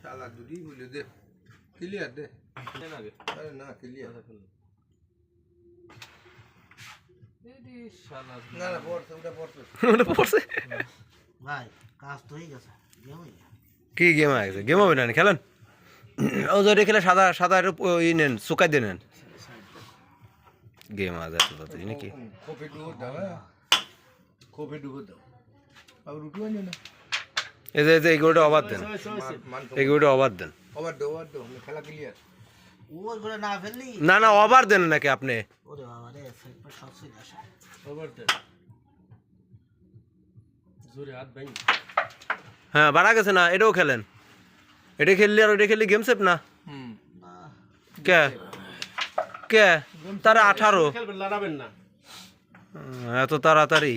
শালা দুটি বলে দে। ক্লিয়ার দে। আরে না ক্লিয়ার না না পড়ছে ওটা পড়ছে। ওটা পড়ছে? ভাই কাজ তো হয়ে গেছে। কি গেম গেছে? গেম হবে না খেলেন? ও যদি খেলে সাদা সাদা একটু ই নেন শুকাই দিয়ে নেন। গেম এত তাড়াতাড়ি নাকি? কফি ডুবো দাও কফি ডুবো দাও। উঠু আনি না। এই যে এই গরুটা অবাদ দেন। এই গরুটা অবাদ দেন। না না না অবার দেন নাকি আপনি? ওরে বাবা রে ফেলপা সব চলে আসে। ওভার দেন। জোরে হাত ভাই হ্যাঁ বাড়া গেছে না এটাও খেলেন। এটা খেললি আর ওইটা খেললি গেম সেপ না? কে? কে? তারা আঠারো। না। এত তাড়াতাড়ি?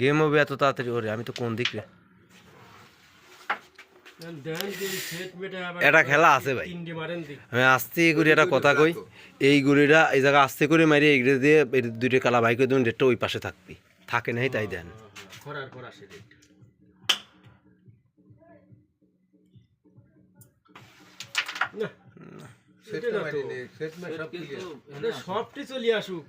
গেম হবে এত তাড়াতাড়ি? ওরে আমি তো কোন দিক রে দেন দিন সেট মেটে আবার এটা খেলা আছে ভাই। তিনটি মারেন দিক আমি আস্তে করে একটা কথা কই। এই গুড়িটা এই জায়গা আস্তে করে মারি এই গুড়ি দিয়ে এই দুইটা কালা বাইক দেবেন ডেটটা ওই পাশে থাকবি। থাকে নাই তাই দেন। করার পর আসে দিক না সেট এটা না মারি তো। নে সেট মে সব ক্লিয়ার এটা সবটি চলে আসুক।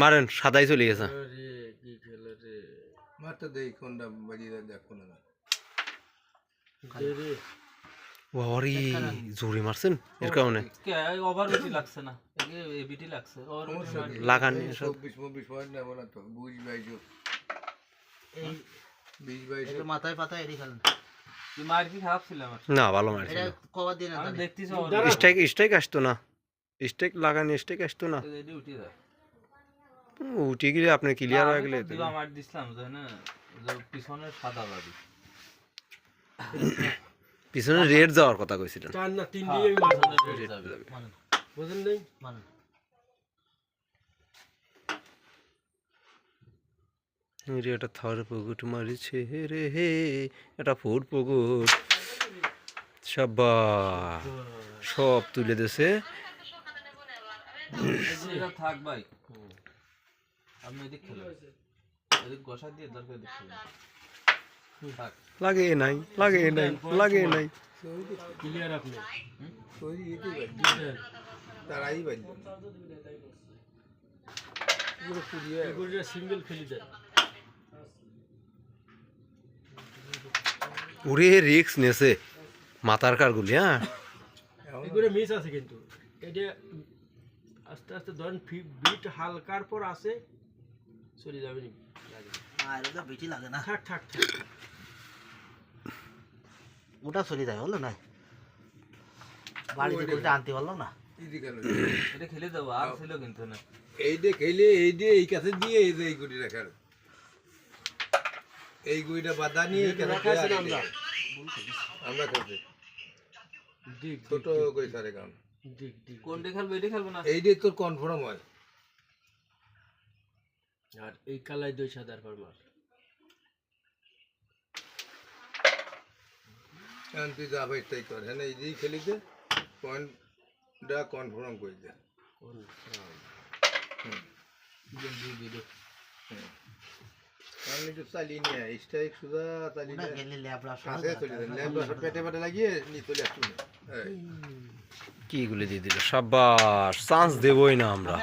মারেন সাদাই চলে গেছে। আরে কি খেলে রে। মারতে দেই কোনটা বাজিয়ে দেখো না। দে রে। ওরে জোরে মারছেন? এর কারণে। কে ওভার লাগছে না। এবিটি লাগছে ওভার লাগান এই সব। চব্বিশ চব্বিশ পয়েন্ট নেব না তো বুঝ বাইশো এই বিশ বাইশো একটু মাথায় পাতায় এড়ি খেলেন না ভালো মারছে এটা কবার দিন আমি দেখতেছি স্ট্রাইক স্ট্রাইক আসতো না। স্ট্রাইক লাগানি স্ট্রাইক আসতো না। উঠে গেলে আপনি ক্লিয়ার হয়ে গেলে দিবা দিছিলাম যে না? যে পিছনের সাদা বাড়ি। পিছনে রেড যাওয়ার কথা কইছিলেন। চার না তিন দিয়ে আমি মারবো। না রেড যাবে। মানেন বুঝলেন নাই? রে এটা থার পুকুট মারিছে রে হে এটা ফুট পুকুট। সাব্বা সব তুলে দিছে। থাক ভাই। আপনি এদিক খেলেন। এদিক গসা দিয়ে দরকার এদিক খেলেন। লাগে নাই লাগে নাই লাগে নাই। ক্লিয়ার আপনি? ওই এটি বাজি তারাই বাজি পুরো এগুলো সিঙ্গেল খেলি দেন। ওরে রিক্স নেছে। মাথার কারগুলি হ্যাঁ? এগুলো মিস আছে কিন্তু। এটা আস্তে আস্তে ধরেন বিট হালকার পর আসে চলে যাবে নি। না। আর এটা বেটি লাগে না। থাক থাক থাক। থাক। ওটা চলে যায় বলল না? বাড়িতে বলতে আনতে পারলাম না। এটা খেলে দেবো আর ছিল কিন্তু না। এই দিয়ে খেলে এই দিয়ে এই কাছে দিয়ে এই যে এই গুড়ি রাখার। এই গুড়িটা বাধা নিয়ে আমরা আমরা করছি দিক ছোট কই সারে দিক কোনটা খেলব এটা খেলব না? এই দিয়ে তোর কনফার্ম হয়। আর এই কালাই দই সাদার পর মার এখন তুই যা ভাই তাই কর। হ্যাঁ এই দিয়ে খেলি দে পয়েন্টটা কনফার্ম করে দে কোন আমি একটু চালিয়ে নিয়ে স্ট্রাইক সুদা চালিয়ে নিয়ে গেলে ল্যাবরা কাছে চলে পেটে পেটে লাগিয়ে নিয়ে চলে আসুন কি গুলি দিয়ে দিল? সাব্বাস চান্স দেবই না আমরা।